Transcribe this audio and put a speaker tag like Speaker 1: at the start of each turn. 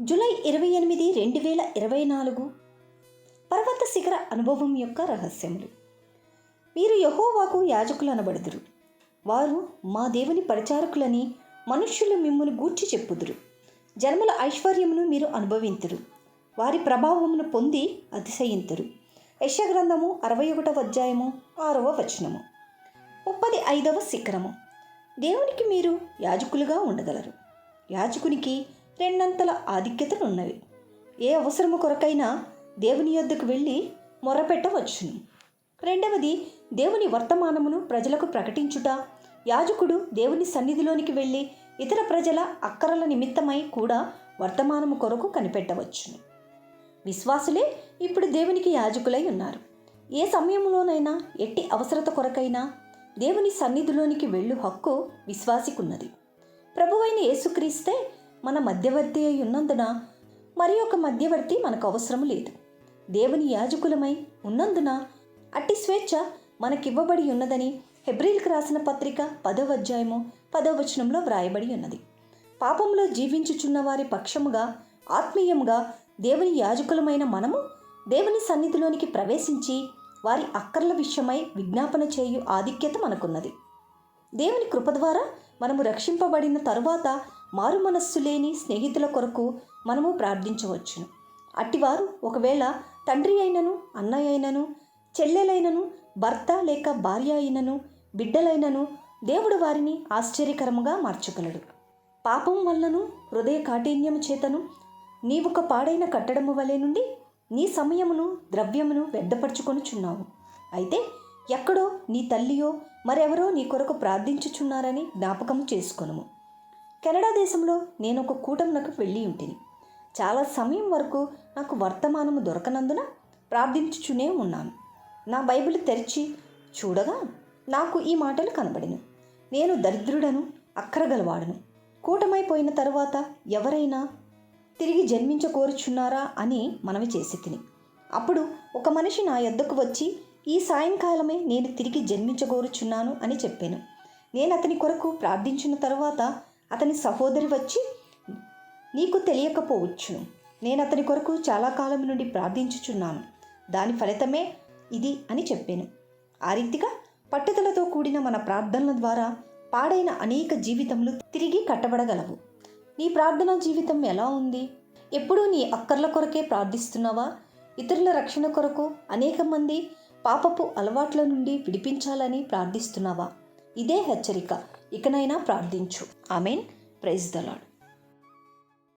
Speaker 1: July ఇరవై ఎనిమిది రెండు వేల ఇరవై నాలుగు పర్వత శిఖర అనుభవం యొక్క రహస్యములు. మీరు యహోవాకు యాజకులు అనబడుదురు వారు మా దేవుని పరిచారకులని మనుష్యులు మిమ్మల్ని గూర్చి చెప్పుదురు. జన్మల ఐశ్వర్యమును మీరు అనుభవింతురు. వారి ప్రభావమును పొంది అతిశయింతురు. యశగ్రంథము అరవై ఒకటవ అధ్యాయము ఆరవ వచనము. ముప్పది ఐదవ శిఖరము. దేవునికి మీరు యాజకులుగా ఉండగలరు. యాజకునికి రెండంతల ఆధిక్యతలు ఉన్నవి ఏ అవసరము కొరకైనా దేవుని యొద్దకు వెళ్ళి మొరపెట్టవచ్చును. రెండవది దేవుని వర్తమానమును ప్రజలకు ప్రకటించుట. యాజకుడు దేవుని సన్నిధిలోనికి వెళ్ళి ఇతర ప్రజల అక్కరల నిమిత్తమై కూడా వర్తమానము కొరకు కనిపెట్టవచ్చును. విశ్వాసులే ఇప్పుడు దేవునికి యాజకులై ఉన్నారు. ఏ సమయంలోనైనా ఎట్టి అవసరత కొరకైనా దేవుని సన్నిధిలోనికి వెళ్ళు హక్కు విశ్వాసికున్నది. ప్రభువైన యేసుక్రీస్తే మన మధ్యవర్తి అయి ఉన్నందున మరి ఒక మధ్యవర్తి మనకు అవసరం లేదు. దేవుని యాజకులమై ఉన్నందున అట్టి స్వేచ్ఛ మనకివ్వబడి ఉన్నదని హెబ్రిల్కి రాసిన పత్రిక పదవ అధ్యాయము పదవ వచనంలో వ్రాయబడి ఉన్నది. పాపంలో జీవించుచున్న వారి పక్షముగా ఆత్మీయంగా దేవుని యాజకులమైన మనము దేవుని సన్నిధిలోనికి ప్రవేశించి వారి అక్కర్ల విషయమై విజ్ఞాపన చేయు ఆధిక్యత మనకున్నది. దేవుని కృప ద్వారా మనము రక్షింపబడిన తరువాత మారు మనస్సు లేని స్నేహితుల కొరకు మనము ప్రార్థించవచ్చును. అట్టివారు ఒకవేళ తండ్రి అయినను అన్నయ్య అయినను చెల్లెలైనను భర్త లేక భార్య అయినను బిడ్డలైనను దేవుడు వారిని ఆశ్చర్యకరముగా మార్చగలడు. పాపం వల్లను హృదయ కాఠిన్యము చేతను నీవొక పాడైన కట్టడము వలె నుండి నీ సమయమును ద్రవ్యమును వ్యర్థపరుచుకొనుచున్నావు. అయితే ఎక్కడో నీ తల్లియో మరెవరో నీ కొరకు ప్రార్థించుచున్నారని జ్ఞాపకం చేసుకొనుము. కెనడా దేశంలో నేను ఒక కూటమునకు వెళ్ళి ఉంటిని. చాలా సమయం వరకు నాకు వర్తమానము దొరకనందున ప్రార్థించుచునే ఉన్నాను. నా బైబిల్ తెరిచి చూడగా నాకు ఈ మాటలు కనబడిను. నేను దరిద్రుడను అక్కరగలవాడను. కూటమైపోయిన తరువాత ఎవరైనా తిరిగి జన్మించకోరుచున్నారా అని మనవి చేసి తిని. అప్పుడు ఒక మనిషి నా యొద్దకు వచ్చి ఈ సాయంకాలమే నేను తిరిగి జన్మించగోరుచున్నాను అని చెప్పాను. నేను అతని కొరకు ప్రార్థించిన తరువాత అతని సహోదరి వచ్చి నీకు తెలియకపోవచ్చును నేను అతని కొరకు చాలా కాలం నుండి ప్రార్థించుచున్నాను. దాని ఫలితమే ఇది అని చెప్పాను. ఆ రీతిగా పట్టుదలతో కూడిన మన ప్రార్థనల ద్వారా పాడైన అనేక జీవితములు తిరిగి కట్టబడగలవు. నీ ప్రార్థనా జీవితం ఎలా ఉంది? ఎప్పుడూ నీ అక్కర్ల కొరకే ప్రార్థిస్తున్నావా? ఇతరుల రక్షణ కొరకు అనేక మంది పాపపు అలవాట్ల నుండి విడిపించాలని ప్రార్థిస్తున్నావా? ఇదే హెచ్చరిక. ఇకనైనా ప్రార్థించు. I mean praise the Lord